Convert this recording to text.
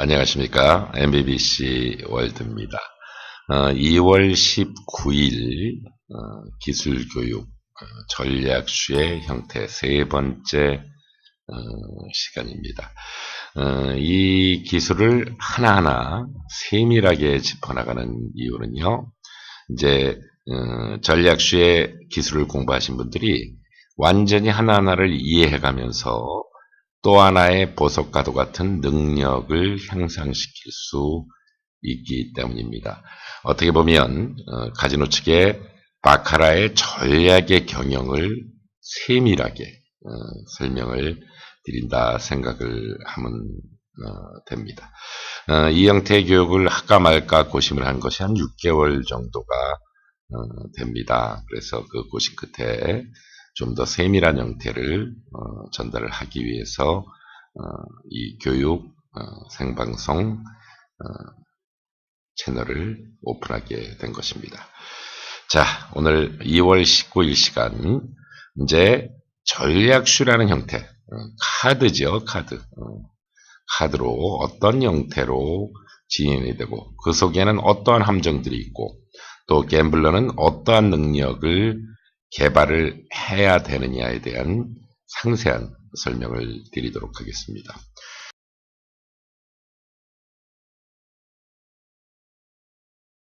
안녕하십니까. MBBC 월드입니다. 어, 2월 19일 어, 기술교육 어, 전략수의 형태 세 번째 어, 시간입니다. 어, 이 기술을 하나하나 세밀하게 짚어나가는 이유는요. 이제 어, 전략수의 기술을 공부하신 분들이 완전히 하나하나를 이해해가면서 또 하나의 보석과도 같은 능력을 향상시킬 수 있기 때문입니다. 어떻게 보면 어, 카지노 측의 바카라의 전략의 경영을 세밀하게 어, 설명을 드린다 생각을 하면 어, 됩니다. 어, 이 형태의 교육을 할까 말까 고심을 한 것이 한 6개월 정도가 어, 됩니다. 그래서 그 고심 끝에 좀 더 세밀한 형태를 어, 전달을 하기 위해서 어, 이 교육 어, 생방송 채널을 오픈하게 된 것입니다. 자, 오늘 2월 19일 시간 이제 전략슈라는 형태 카드죠, 카드. 카드로 어떤 형태로 진행이 되고 그 속에는 어떠한 함정들이 있고 또 갬블러는 어떠한 능력을 개발을 해야 되느냐에 대한 상세한 설명을 드리도록 하겠습니다.